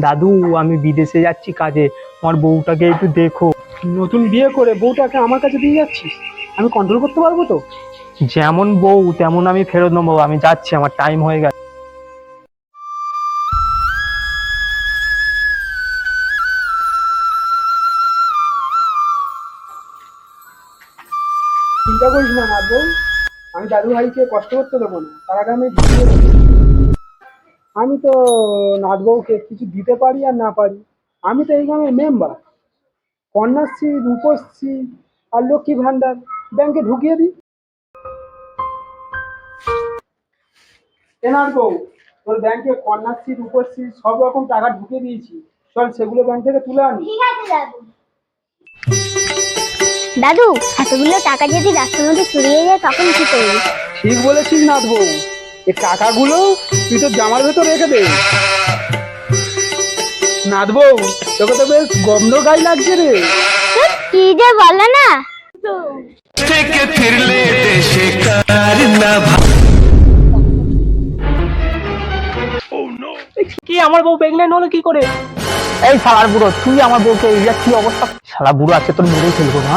দাদু আমি বিদেশে যাচ্ছি কাজে। আমার বউটাকে একটু দেখো। নতুন বিয়ে করে বউটাকে আমার কাছে দিয়ে যাচ্ছিস? আমি কন্ট্রোল করতে পারব তো? যেমন বউ তেমন আমি ফেরত নেব। আমি যাচ্ছি আমার টাইম হয়ে গেছে। চিন্তা করিস না বউ আমি দাদু ভাইকে কষ্ট করতে দেবো না। তার আগে আমি। আমি তো নাথ বউকে কিছু দিতে পারি আর না পারি। আমি তো এই গ্রামের মেম্বার কন্যাশ্রী রূপশ্রী আর লক্ষ্মী ভাণ্ডার ব্যাংকে ঢুকিয়ে দিই। এনার বউ তোর ব্যাংকে কন্যাশ্রী রূপশ্রী সব রকম টাকা ঢুকিয়ে দিয়েছি। চল সেগুলো ব্যাংক থেকে তুলে আনি। দাদু। দাদু এতগুলো টাকা যদি রাস্তার মধ্যে চুরিয়ে যায় তখন কি করবি? ঠিক বলেছিস নাথ বউ এই টাকাগুলো তুই তোর জামার ভেতর রেখে দে। নাথ বউ তোকে তো বেশ গন্ধ গাই লাগছে রে। কি যে বলো না? থেকে ফিরলে দেশে কার না কি আমার বউ প্রেগনেন্ট হলো কি করে? এই শালার বুড়ো তুই আমার বউকে এই কি অবস্থা? শালা বুড়ো আছে তোর মেরেই ফেলব না